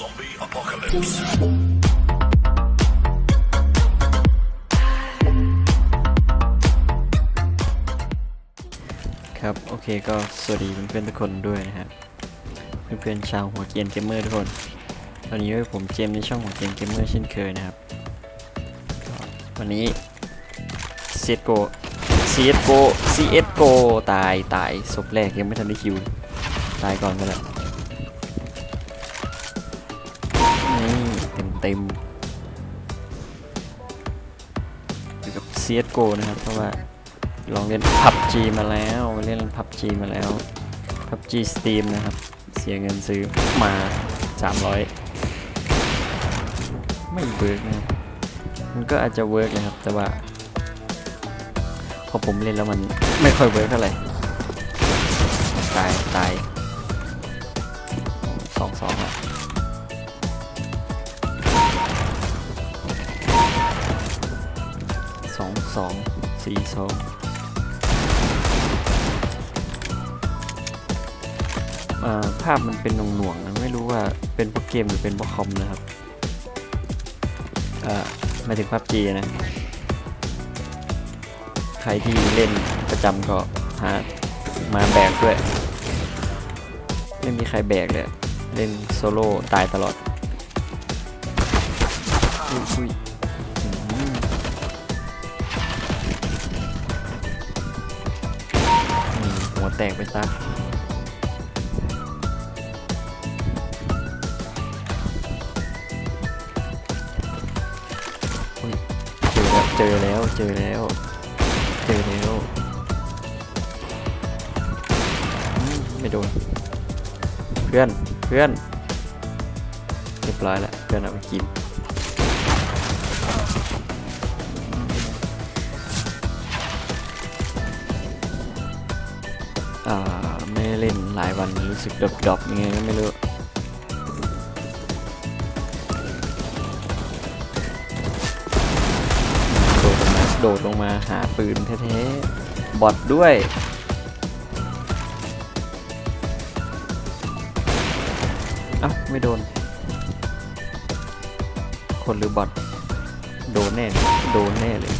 Zombie apocalypse. ครับ โอเคก็สวัสดีเพื่อนๆทุกคนด้วยนะครับ เพื่อนๆชาวหัวเกียนเกมเมอร์ทุกคน ตอนนี้ด้วผมเจมในช่องหัวเกียนเกมเมอร์เช่นเคยนะครับ วันนี้ CSGO CSGO CSGO ตายตายศพแรกยังไม่ทันได้คิว ตายก่อนไปแล้ว เต็มอยู่กับ CSGO นะครับ เพราะว่าลองเล่น PUBG มาแล้วเล่น PUBG มาแล้ว PUBG Steam นะครับ เสียเงินซื้อมา 300 ไม่เวิร์กนะ มันก็อาจจะเวิร์กนะครับ แต่ว่า พอผมเล่นแล้วมันไม่ค่อยเวิร์กเท่าไหร่ ตาย ตายสองสองอะ สี่สองภาพมันเป็นหน่วงๆนะไม่รู้ว่าเป็นเพราะเกมหรือเป็นเพราะคอมนะครับมาถึงภาพจีนะ ใครที่เล่นประจำก็หามาแบกด้วย ไม่มีใครแบกเลย เล่นโซโล่ตายตลอด แตกไปซะเจอแล้ว เจอแล้ว เจอแล้วอืมไม่โดน เพื่อน เพื่อน เรียบร้อยแล้ว เพื่อนเอาไปกิน ไม่เล่นหลายวันรู้สึกดรอปๆยังไงก็ไม่รู้โดดลงมาโดดลงมาหาปืนแท้ๆ บอทด้วยอ้าไม่โดน คนหรือบอทโดนแน่ โดนแน่เลย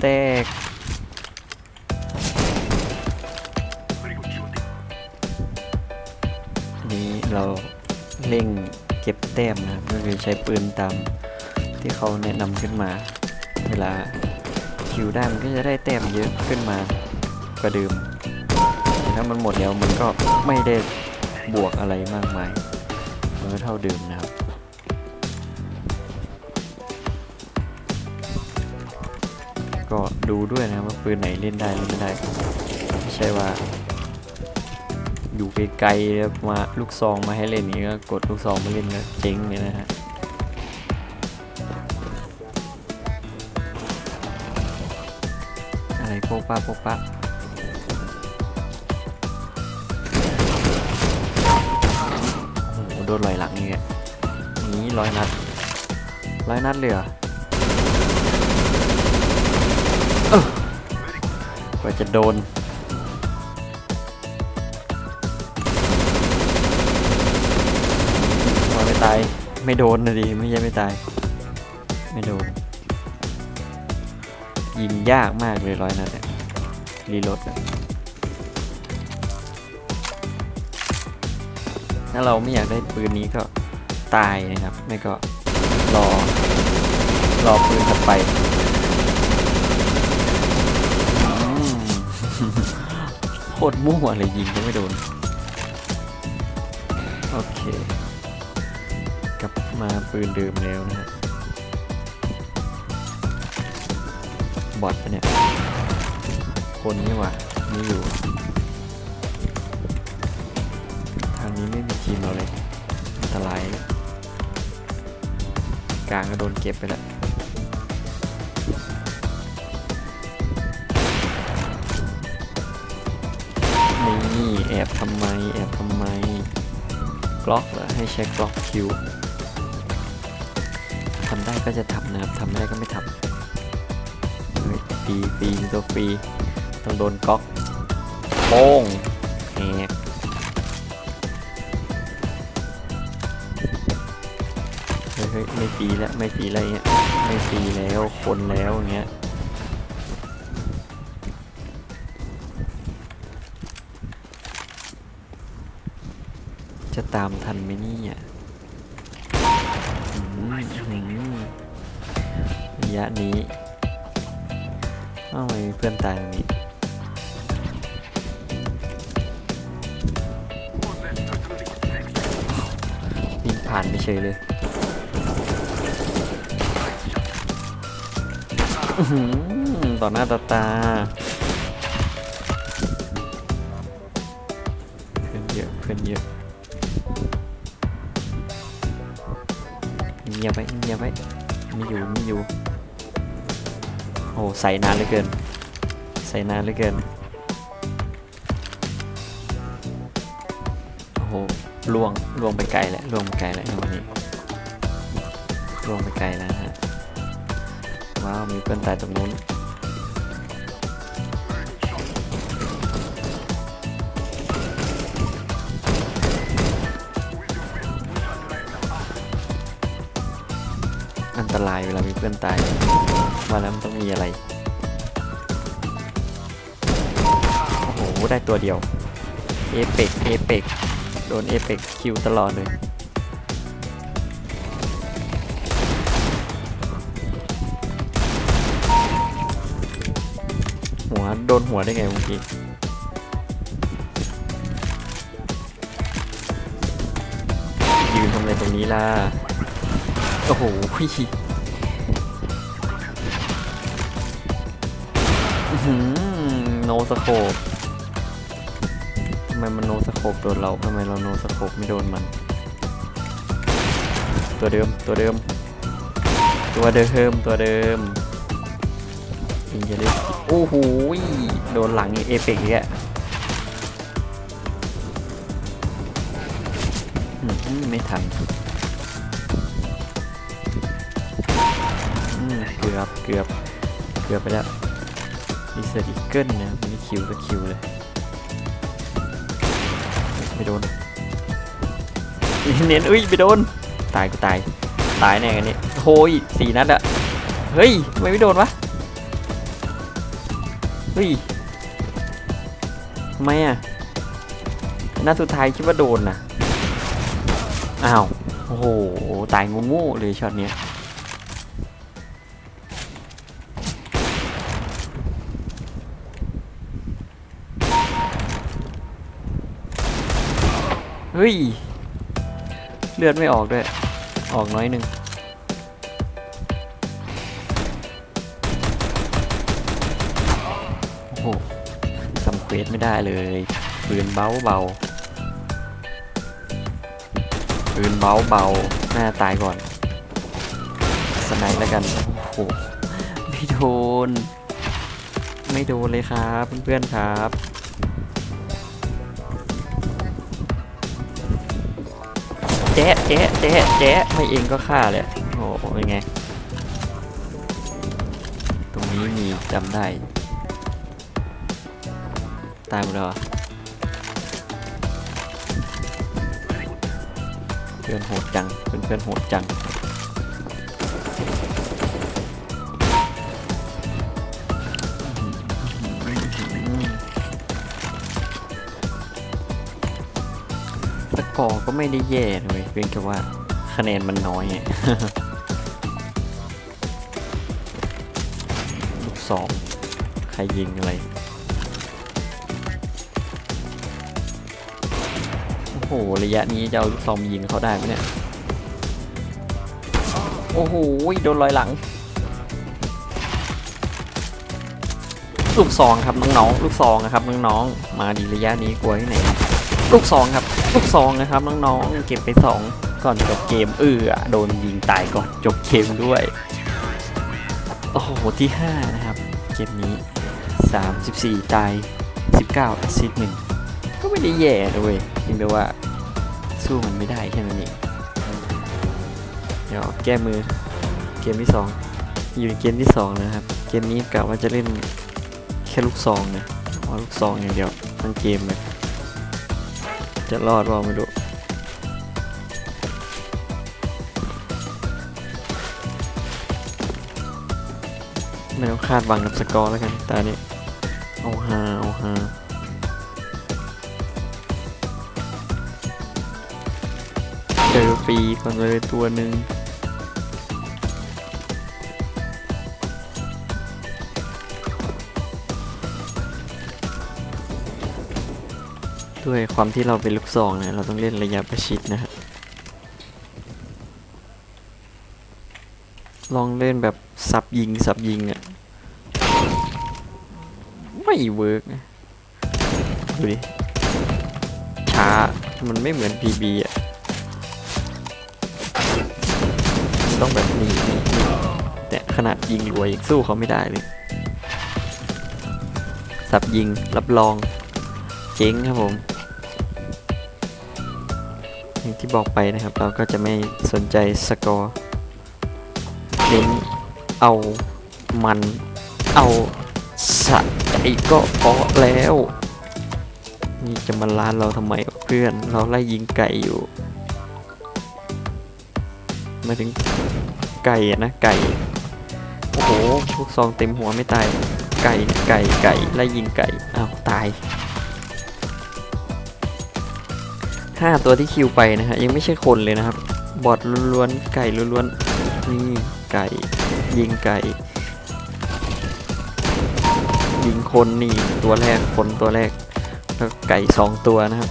แตก นี้เราเร่งเก็บแต้มนะก็คือใช้ปืนตามที่เขาแนะนำขึ้นมา เวลาคิวได้มันก็จะได้แต้มเยอะขึ้นมากว่าเดิมถ้ามันหมดแล้วมันก็ไม่ได้บวกอะไรมากมาย มันก็เท่าเดิมนะครับ ก็ดูด้วยนะว่าปืนไหนเล่นได้เล่นไม่ได้ไม่ใช่ว่า อยู่ไกลๆแล้วมาลูกซองมาให้เล่นนี้ก็กดลูกซองมาเล่นก็เจ๊งเลยนะฮะอะไรโป๊กป้าโป๊กป้าโอ้โหโดนลอยหลังนี่ไงนี้ร้อยนัดร้อยนัดเลยเหรอ ว่าจะโดนว่าไม่ตาย ไม่โดนนะดิไม่ใช่ไม่ตาย ไม่โดน ยิงยากมากเลยร้อยนัดอะรีโหลดอะถ้าเราไม่อยากได้ปืนนี้ก็ตายนะครับ ไม่ก็รอ รอปืนถัดไป ตรมั่วเลยยิงก็ไม่โดน โอเค กลับมาปืนเดิมแล้วนะฮะ บอทปะเนี่ย คนนี่หว่าไม่อยู่ ทางนี้ไม่มีทีมเราเลย อันตรายเลยกลางก็โดนเก็บไปแล้ว อบทำไม แอบทำไมกล็อกเหรอให้เช็คกล็อกคิวทำได้ก็จะทำนะครับทำไม่ได้ก็ไม่ทำเฮ้ยฟรีฟรีตัวฟรีต้องโดนก๊อกโป้งแหกเฮ้ยไม่ฟรีแล้วไม่ฟรีอะไรเงี้ยไม่ฟรีแล้วคนแล้วเงี้ย ตามทันไหมนี่อืมอืมระยะนี้เอ้าทำไมเพื่อนตายตรงนี้วิ่งผ่านไปเฉยเลยต่อหน้าต่อตา งียบไว้เงียบไว้ไม่อยู่ไม่อยู่โอ้ใส่นานเหลือเกิน ใส่นานเหลือเกินโอ้โหล่วงล่วงไปไกลแล้วล่วงไปไกลแล้ววันนี้ล่วงไปไกลแล้วฮะว้าวมีเพื่อนตายตรงนู้น อันตรายเวลามีเพื่อนตายว่าแล้วมันต้องมีอะไร โอ้โห ได้ตัวเดียว เอเปกเอเปกโดนเอเปกคิวตลอดเลย หัว โดนหัวได้ไงเมื่อกี้ยืนทำอะไรตรงนี้ล่ะ โอ้โหพี่โนสโคปทำไมมันโนสโคปโดนเราทำไมเราโนสโคปไม่โดนมัน ตัวเดิมตัวเดิม ตัวเดิมตัวเดิมยิงจะได้โอ้โหโดนหลังเอเปกอีกอะไม่ทัน กือบเกือบเกือบไปแล้วมีเซอร์อีเกิลนะมีคิวก็คิวเลยไม่โดนเน้นอุ้ยไม่โดน ตายกูตาย ตายแน่กันนี่โอ้ยสี่นัดอะเฮ้ยทำไมไม่โดนวะเฮ้ยทำไมอะนัดสุดท้ายคิดว่าโดนนะอ้าวโอ้โหตายงูๆเลยช็อตเนี้ย เฮ้ย เลือดไม่ออกด้วย ออกน้อยหนึ่งโอ้โหทำเควสไม่ได้เลยปืนเบาเบาปืนเบาเบาน่าตายก่อน สไนแล้วกัน โอ้โห ไม่โดน ไม่โดนเลยครับ เพื่อนๆครับ แจ๊ะแจ๊ะแจ๊ะแจ๊ะไม่เองก็ฆ่าเลยโอ้โหเป็นไง ตรงนี้มีจำได้ ตายหมดแล้วเหรอเพื่อนโหดจังเพื่อนเพื่อนโหดจัง กอร์ก็ไม่ได้แย่เลยเพียงแต่ว่าคะแนนมันน้อยไงลูกสองใครยิงอะไร โอ้โห ระยะนี้จะเอาลูกซองยิงเขาได้ไหมเนี่ย โอ้โห โดนลอยหลัง ลูกซองครับน้องๆ ลูกซองนะครับน้องๆ มาดีระยะนี้กลัวที่ไหน ลูกซองครับลูกซองนะครับน้องๆเก็บไปสองก่อนจบเกมเออโดนยิงตายก่อนจบเกมด้วยโอ้โหที่5นะครับเกมนี้34 ตาย 19แอสซิสต์หนึ่งก็ไม่ได้แย่เลยเพียงแต่ว่าสู้มันไม่ได้แค่นั้นเองเดี๋ยวแก้มือเกมที่สองอยู่ในเกมที่สองนะครับ เกมนี้กะว่าจะเล่นแค่ลูกซองนะเอาลูกซองอย่างเดียวทั้งเกมเลย จะรอดว่าไม่รู้ไม่ต้องคาดหวังกับสกอร์แล้วกันตานี้เอาฮาเอาฮาเจอฟรีก่อนเลยตัวหนึ่ง ด้วยความที่เราเป็นลูกซองเนี่ยเราต้องเล่นระยะประชิดนะครับลองเล่นแบบสับยิงสับยิงอะ่ะไม่เวิร์กนะดูดิช้ามันไม่เหมือน PB อะต้องแบบนี้นี่นี่แต่ขนาดยิงรัวยังสู้เขาไม่ได้เลย สับยิงรับรอง เจ๊งครับผม อย่างที่บอกไปนะครับ เราก็จะไม่สนใจสกอร์เน้นเอามันเอาสะใจก็พอแล้วนี่จะมาล้านเราทำไมเพื่อนเราไล่ยิงไก่อยู่มาถึงไก่นะไก่โอ้โหลูกซองเต็มหัวไม่ตายไก่ไก่ไก่ไล่ยิงไก่อ้าวตายาตัวที่คิวไปนะฮะยังไม่ใช่คนเลยนะครับ บอทล้วนๆไก่ล้วนๆนี่ไก่ยิงไก่ยิงคนนี่ตัวแรกคนตัวแรก แล้วไก่สองตัวนะครับ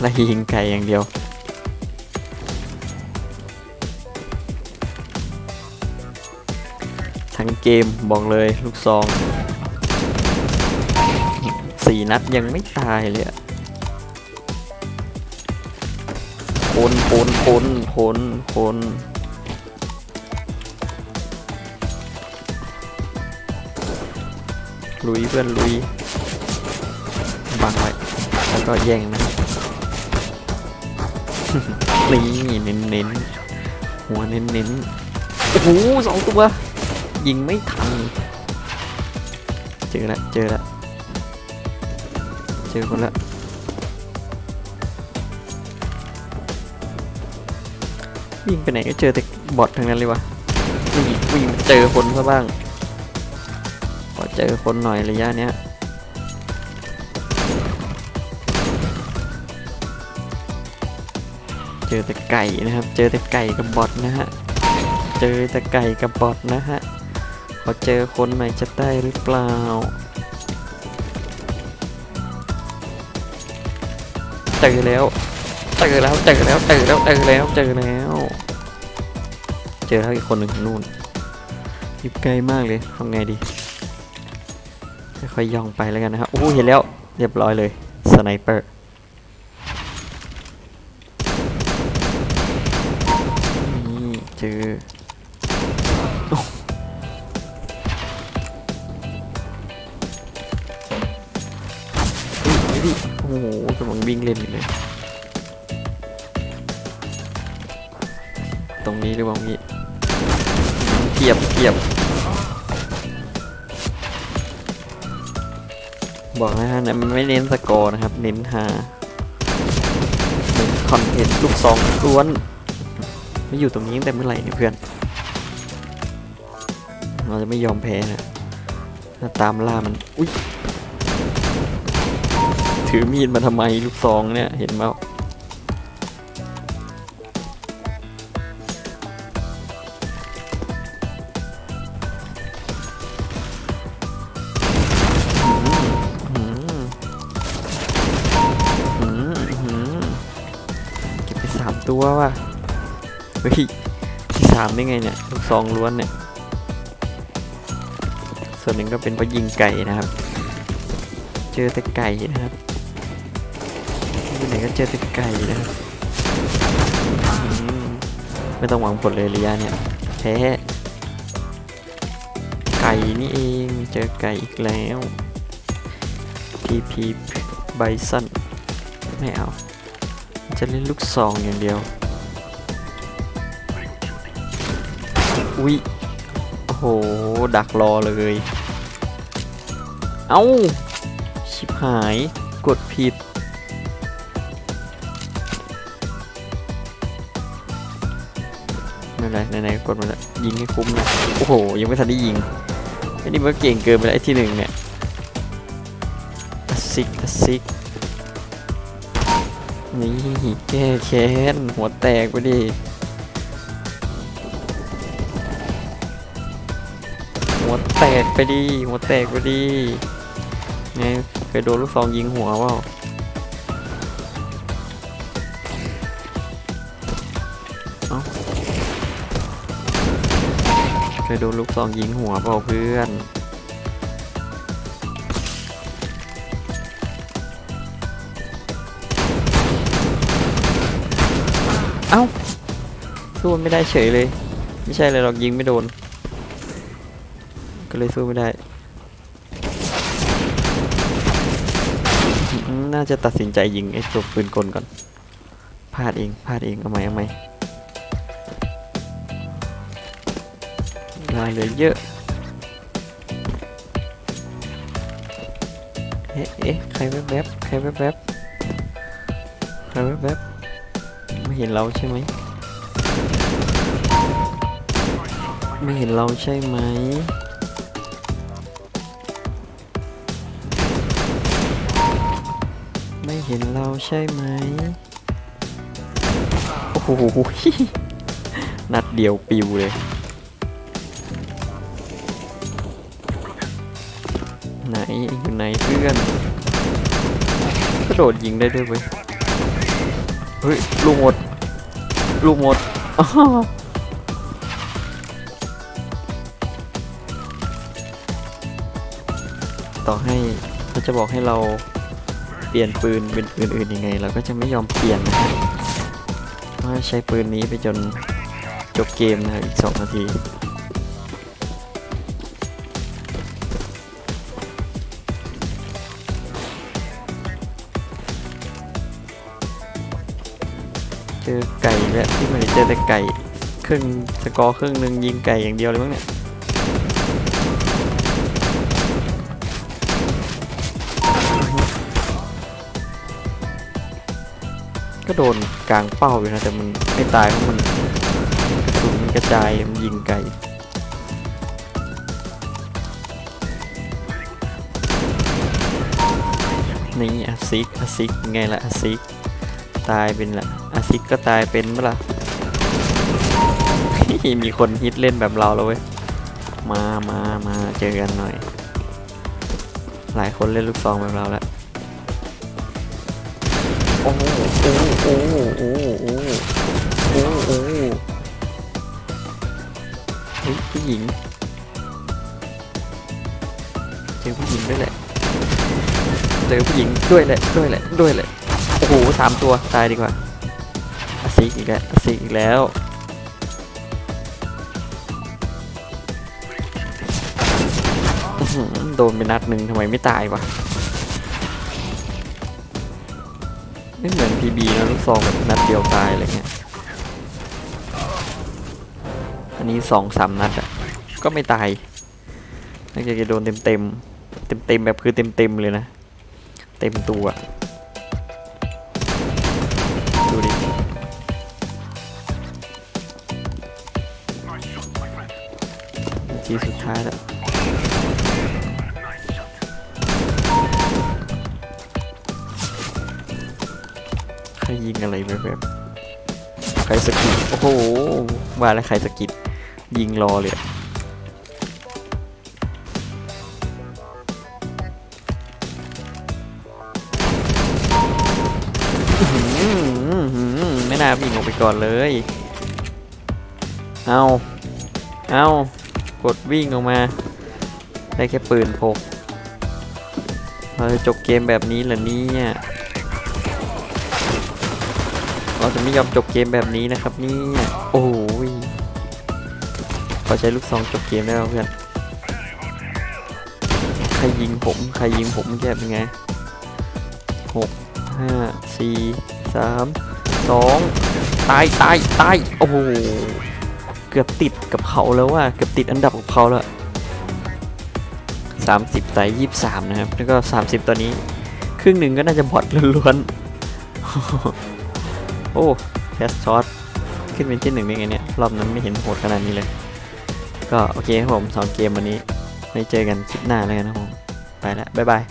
ไล่ยิงไก่อย่างเดียวทั้งเกมบอกเลยลูกซองสี่นัดยังไม่ตายเลยอะ คนคนคนคนคนลุยเพื่อนลุยบังไว้แล้วก็แย่งนะนี่เน้นเน้นหัวเน้นเน้นโอ้โหสองตัว ยิงไม่ทัน เจอละเจอละเจอคนละ วิ่งไปไหนก็เจอแต่บอททั้งนั้นเลยวะวิ่งวิ่งเจอคนซะบ้างขอเจอคนหน่อยระยะเนี้ยเจอแต่ไก่นะครับ เจอแต่ไก่กับบอทนะฮะ เจอแต่ไก่กับบอทนะฮะขอเจอคนใหม่จะได้หรือเปล่าเจอแล้ว เจอแล้วเจอแล้วเจอแล้วเจอแล้วเจอแล้ว เจอแล้วอีกคนหนึ่งนู่นอยู่ไกลมากเลยทำไงดีค่อยย่องไปแล้วกันนะครับโอ้เห็นแล้วเรียบร้อยเลยสไนเปอร์นี่เจอโอ้ยดิโอ้โหกำลังวิ่งเล่นอยู่เลย ตรงนี้หรือเปล่าพี่เทียบเทียบ บอกนะฮะเนี่ยมันไม่เน้นสกอร์นะครับ เน้นหาเน้นคอนเทนต์ลูกซองล้วนไม่อยู่ตรงนี้ตั้งแต่เมื่อไหร่เนี่ยเพื่อน เราจะไม่ยอมแพ้นะถ้าตามล่ามัน อุ้ยถือมีดมาทำไมลูกซองเนี่ย เห็นไหม ตัวว่ะเฮ้ยที่สามได้ไงเนี่ยลูกซองล้วนเนี่ย ส่วนหนึ่งก็เป็นเพราะยิงไก่นะครับ เจอแต่ไก่นะครับที่ไหนก็เจอแต่ไก่นะครับมไม่ต้องหวังผลเลยระยะเนี่ยแพ้ไก่นี่เองเจอไก่อีกแล้วพีพีไบซันไม่เอา จะเล่นลูกซองอย่างเดียว อุ้ยโอ้โห ดักรอเลย เอ้า ชิบหาย กดผิด ไม่เป็นไรไหนๆกดมาแล้ว ยิงให้คุ้มนะ โอ้โห ยังไม่ทันได้ยิงไอ้นี่มันเก่งเกินไปแล้วไอ้ที่หนึ่งเนี่ยอสซิกอสซิก นี่แก้แค้นหัวแตกไปดิหัวแตกไปดิหัวแตกไปดิไงเคยโดนลูกซองยิงหัวเปล่าเอ้าเคยโดนลูกซองยิงหัวเปล่าเพื่อน เอ้าสู้ไม่ได้เฉยเลย ไม่ใช่เลยหรอกยิงไม่โดน ก็เลยสู้ไม่ได้ น่าจะตัดสินใจยิงไอ้ตัวปืนกลก่อนพลาดเองพลาดเองเอาไหมเอาไหมเวลาเหลือเยอะเอ๊ะเอ๊ะใครแวบแวบๆใครแวบแวบๆใครแวบแวบๆ เห็นเราใช่ไหม ไม่เห็นเราใช่ไหม ไม่เห็นเราใช่ไหม โอ้โห นัดเดียวปิวเลยไหนอยู่ไหนเพื่อนกระโดดยิงได้ด้วยเว้ย เฮ้ยลูกหมด ลูกหมดอ้าวต่อให้เขาจะบอกให้เราเปลี่ยนปืนเป็นปืนอื่นยังไง เราก็จะไม่ยอมเปลี่ยนนะครับว่าใช้ปืนนี้ไปจนจบเกมนะครับอีก 2 นาที อไก่แล้วที่มันเจอแต่ไก่ครึ่งสกอร์ครึ่งหนึ่งยิงไก่อย่างเดียวเลยมั้งเนี่ยก็โดนกลางเป้าอยู่นะแต่มันไม่ตายเพราะมันกระสุนมันกระจายมันยิงไกลนี่อาซิกอาซิกไงล่ะอาซิกตายเป็นละ อาซิกก็ตายเป็นเมื่อล่ะมีคนฮิตเล่นแบบเราแล้วเว้ย มามามาเจอกันหน่อย หลายคนเล่นลูกซองแบบเราแล้ว โอ้โหโอ้โหโอ้โหโอ้โหโอ้โหเฮ้ยผู้หญิง เจอผู้หญิงด้วยแหละ เจอผู้หญิงด้วยแหละ ด้วยแหละ ด้วยแหละ โอ้โหสามตัว ตายดีกว่า ซิกอีกแล้วอาซิกอีกแล้วโดนไปนัดหนึ่งทำไมไม่ตายวะไม่เหมือน PB นะลูกซองแบบนัดเดียวตายอะไรเงี้ยอันนี้สองสามนัดอะก็ไม่ตายน่าจะโดนเต็มเต็มเต็มเต็มแบบคือเต็มเต็มเลยนะ เต็มตัว ทีสุดท้ายแล้วใครยิงอะไรแบบๆใครสกิดโอ้โหว่าแล้วใครสกิดยิงรอเลยไม่น่าวิ่งออกไปก่อนเลย เอา เอา กดวิ่งออกมา ได้แค่ปืนพกเราจะจบเกมแบบนี้เหรอเนี่ยเราจะไม่ยอมจบเกมแบบนี้นะครับเนี่ยโอ้ยขอใช้ลูกซองจบเกมได้แล้วเพื่อนใครยิงผมใครยิงผมเมื่อกี้เป็นไงหกห้าสี่สามสองตายตายตายโอ้โห เกือบติดกับเขาแล้วว่าเกือบติดอันดับกับเขาแล้วสามสิบต่ยี่สิบสามนะครับ แล้วก็สามสิบตอนนี้ ครึ่งหนึ่งก็น่าจะบอทล้วนๆ โอ้แคสช็อตขึ้นเป็นที่หนึ่งได้ไงเนี่ย รอบนั้นไม่เห็นโหดขนาดนี้เลย ก็โอเคครับผมสองเกมวันนี้ไว้เจอกันคลิปหน้าแล้วกันนะครับผม ไปแล้วบ๊ายบาย